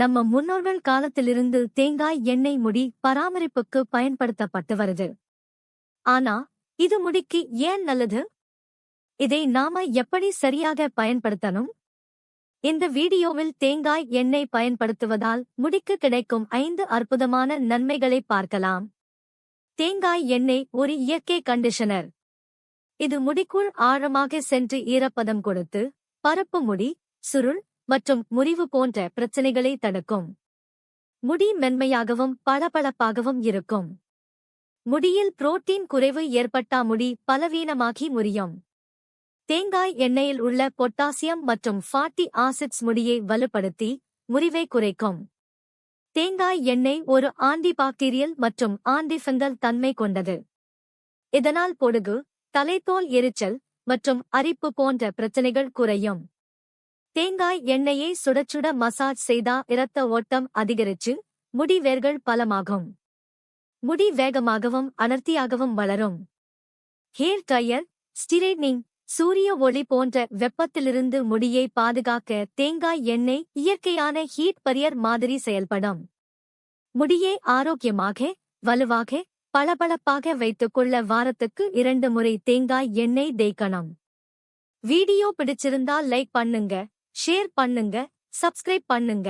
நம்ம முன்னோர்கள் காலத்திலிருந்து தேங்காய் எண்ணெய் முடி பராமரிப்புக்கு பயன்படுத்தப்பட்டு வருது ஆனா இது முடிக்கு ஏன் நல்லது? இதை நாம எப்படி சரியாக பயன்படுத்தணும்? இந்த வீடியோவில் தேங்காய் எண்ணெய் பயன்படுத்துவதால் முடிக்கு கிடைக்கும் ஐந்து அற்புதமான நன்மைகளை பார்க்கலாம். தேங்காய் எண்ணெய் ஒரு இயற்கை கண்டிஷனர். இது முடிக்குள் ஆழமாக சென்று ஈரப்பதம் கொடுத்து பரப்பு முடி சுருள் மற்றும் முறிவு போன்ற பிரச்சனைகளை தடுக்கும். முடி மென்மையாகவும் பளபளப்பாகவும் இருக்கும். முடியில் புரோட்டீன் குறைவு ஏற்பட்டா முடி பலவீனமாகி முறியும். தேங்காய் எண்ணெயில் உள்ள பொட்டாசியம் மற்றும் ஃபாட்டி ஆசிட்ஸ் முடியை வலுப்படுத்தி முறிவை குறைக்கும். தேங்காய் எண்ணெய் ஒரு ஆன்டிபாக்டீரியல் மற்றும் ஆன்டிஃபெங்கல் தன்மை கொண்டது. இதனால் பொடுகு தலைத்தோல் எரிச்சல் மற்றும் அரிப்பு போன்ற பிரச்சனைகள் குறையும். தேங்காய் எண்ணெயை சுடச்சுட மசாஜ் செய்தா இரத்த ஓட்டம் அதிகரிச்சு முடி வேர்கள் பலமாகும். முடி வேகமாகவும் அடர்த்தியாகவும் வளரும். ஹேர் டயர் ஸ்டிரைட்னிங் சூரிய ஒளி போன்ற வெப்பத்திலிருந்து முடியை பாதுகாக்க தேங்காய் எண்ணெய் இயற்கையான ஹீட் பரியர் மாதிரி செயல்படும். முடியை ஆரோக்கியமாக வலுவாக பளபளப்பாக வைத்துக்கொள்ள வாரத்துக்கு இரண்டு முறை தேங்காய் எண்ணெய் தேய்க்கணும். வீடியோ பிடிச்சிருந்தா லைக் பண்ணுங்க. ஷேர் பண்ணுங்க சப்ஸ்கிரைப் பண்ணுங்க.